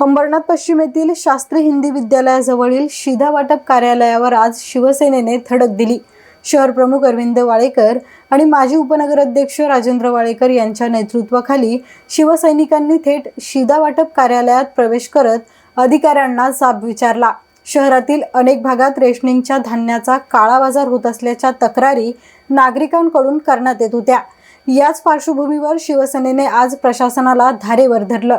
अंबरनाथ पश्चिम येथील शास्त्री हिंदी विद्यालयाजवळील शिधा वाटप कार्यालयावर आज शिवसेनेने धडक दिली. शहर प्रमुख अरविंद वाळेकर आणि माजी उपनगराध्यक्ष राजेंद्र वाळेकर यांच्या नेतृत्वाखाली शिवसैनिकांनी थेट शिधा वाटप कार्यालयात प्रवेश करत अधिकाऱ्यांना जाब विचारला. शहरातील अनेक भागात रेशनिंगच्या धान्याचा काळा बाजार होत असल्याच्या तक्रारी नागरिकांकडून करण्यात येत होत्या. याच पार्श्वभूमीवर शिवसेनेने आज प्रशासनाला धारेवर धरलं.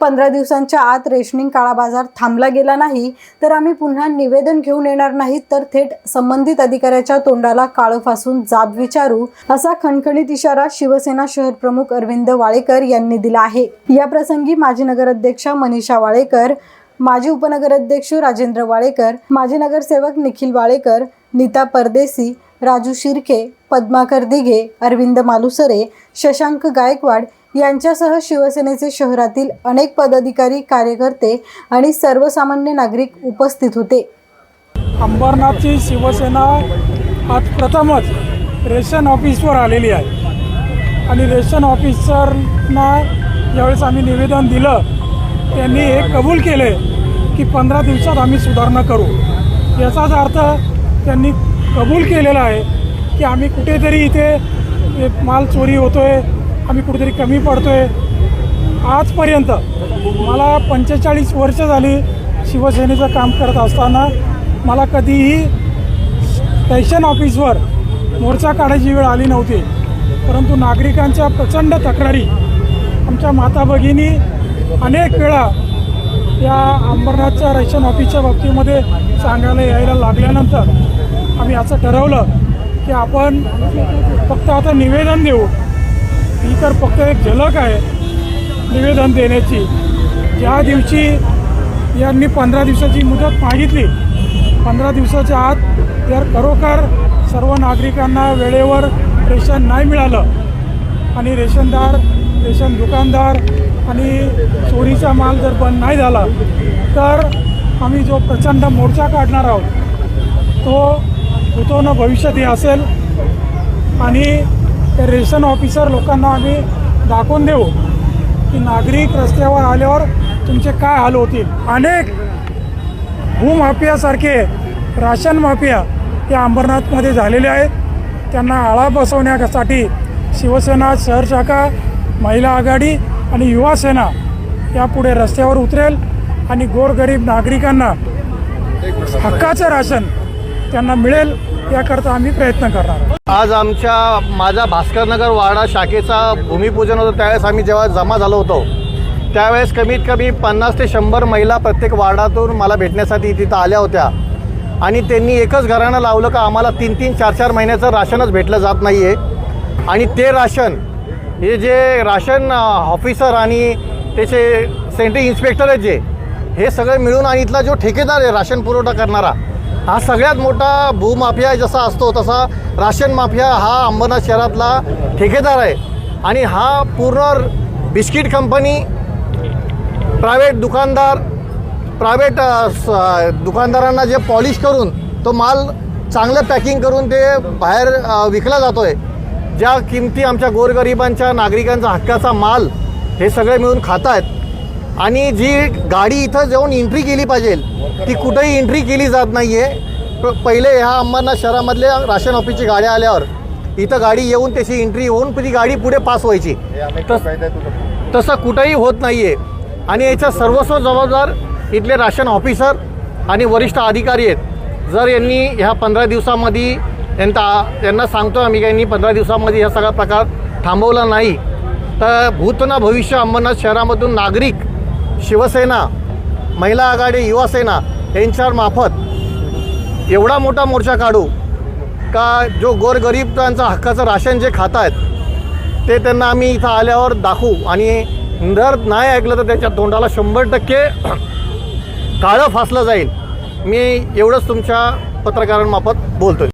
पंधरा दिवसांच्या आत रेशनिंग काळा बाजार थांबला गेला नाही तर आम्ही पुन्हा निवेदन घेऊन येणार नाहीत तर थेट संबंधित अधिकाऱ्याच्या तोंडाला काळं फासून जाब विचारू असा खणखणीत इशारा शिवसेना शहर प्रमुख अरविंद वाळेकर यांनी दिला आहे. या प्रसंगी माजी नगराध्यक्षा मनीषा वाळेकर माजी उपनगराध्यक्ष राजेंद्र वाळेकर माजी नगरसेवक निखिल वाळेकर नीता परदेसी राजू शिर्के पद्माकर दिघे अरविंद मालुसरे शशांक गायकवाड यांच्यासह शिवसेनेचे शहरातील अनेक पदाधिकारी कार्यकर्ते आणि सर्वसामान्य नागरिक उपस्थित होते. अंबरनाथची शिवसेना आज प्रथमच रेशन ऑफिसवर आलेली आहे. आणि रेशन ऑफिसरना ज्यावेळेस आम्ही निवेदन दिलं त्यांनी हे कबूल केले की पंधरा दिवसात आम्ही सुधारणा करू. याचाच अर्थ त्यांनी कबूल केलेला आहे की आम्ही कुठेतरी इथे माल चोरी होतो आहे आम्ही कुठेतरी कमी पडतो आहे आजपर्यंत मला पंचेचाळीस वर्ष झाली शिवसेनेचं काम करत असताना मला कधीही स्टेशन ऑफिसवर मोर्चा काढायची वेळ आली नव्हती. परंतु नागरिकांच्या प्रचंड तक्रारी आमच्या माता भगिनी अनेक वेळा या अंबरनाथच्या रेशन ऑफिसच्या बाबतीमध्ये सांगायला यायला लागल्यानंतर आम्ही असं ठरवलं की आपण फक्त आता निवेदन देऊ. ही तर फक्त एक झलक आहे निवेदन देण्याची. ज्या दिवशी यांनी पंधरा दिवसाची मुदत मागितली पंधरा दिवसाच्या आत जर खरोखर सर्व नागरिकांना वेळेवर रेशन नाही मिळालं. आणि रेशनदार रेशन दुकानदार आणि चोरीचा माल जर बंद नाही झाला तर आम्ही जो प्रचंड मोर्चा काढणार आहोत तो होतो न भविष्यात हे असेल. आणि ते रेशन ऑफिसर लोकांना आम्ही दाखवून देऊ की नागरिक रस्त्यावर आल्यावर तुमचे काय हाल होतील. अनेक भूमाफियासारखे राशन माफिया या अंबरनाथमध्ये झालेले आहेत. त्यांना आळा बसवण्यासाठी शिवसेना शहर शाखा महिला आघाडी आणि युवा सेना यापुढे रस्त्यावर उतरेल आणि गोरगरीब नागरिकांना हक्काचं राशन त्यांना मिळेल याकरता आम्ही प्रयत्न करणार आहोत. आज आमच्या माझा भास्करनगर वाडा शाखेचा भूमिपूजन होतं त्यावेळेस आम्ही जेव्हा जमा झालो होतो त्यावेळेस कमीत कमी पन्नास ते शंभर महिला प्रत्येक वार्डातून मला भेटण्यासाठी तिथं आल्या होत्या. आणि त्यांनी एकच घराणं लावलं का आम्हाला तीन तीन चार चार महिन्याचं राशनच भेटलं जात नाही आहे आणि ते राशन हे जे राशन ऑफिसर आणि त्याचे सेंट्री इन्स्पेक्टर आहेत जे हे सगळे मिळून आणि इथला जो ठेकेदार आहे राशन पुरवठा करणारा हा सगळ्यात मोठा भूमाफिया जसा असतो तसा राशन माफिया हा अंबरनाथ शहरातला ठेकेदार आहे. आणि हा पूर्ण बिस्किट कंपनी प्रायव्हेट दुकानदार प्रायव्हेट दुकानदारांना जे पॉलिश करून तो माल चांगलं पॅकिंग करून ते बाहेर विकला जातो आहे ज्या किमती आमच्या गोरगरिबांच्या नागरिकांचा हक्काचा माल हे सगळे मिळून खात आहेत आणि जी गाडी इथं जाऊन एंट्री केली पाहिजे ती कुठेही एंट्री केली जात नाही आहे प- पहिले ह्या अंबरनाथ शहरामधल्या राशन ऑफिसची गाड्या आल्यावर इथं गाडी येऊन त्याची एंट्री होऊन ती गाडी पुढे पास व्हायची. तस- तसं कुठंही होत नाही आहे आणि याचा सर्वस्व जबाबदार इथले राशन ऑफिसर आणि वरिष्ठ अधिकारी आहेत. जर यांनी ह्या पंधरा दिवसामध्ये यांना यांना सांगतो आम्ही की यांनी पंधरा दिवसामध्ये हा सगळा प्रकार थांबवला नाही तर भूत ना भविष्य अंबरनाथ शहरामधून नागरिक शिवसेना महिला आघाडी युवासेना यांच्यावर मार्फत एवढा मोठा मोर्चा काढू का जो गोरगरीबांचा हक्काचं राशन जे खात आहेत ते त्यांना आम्ही इथं आल्यावर दाखवू? आणि जर नाही ऐकलं तर त्याच्या तोंडाला शंभर टक्के काळं फासलं जाईल. मी एवढंच तुमच्या पत्रकारांमार्फत बोलतो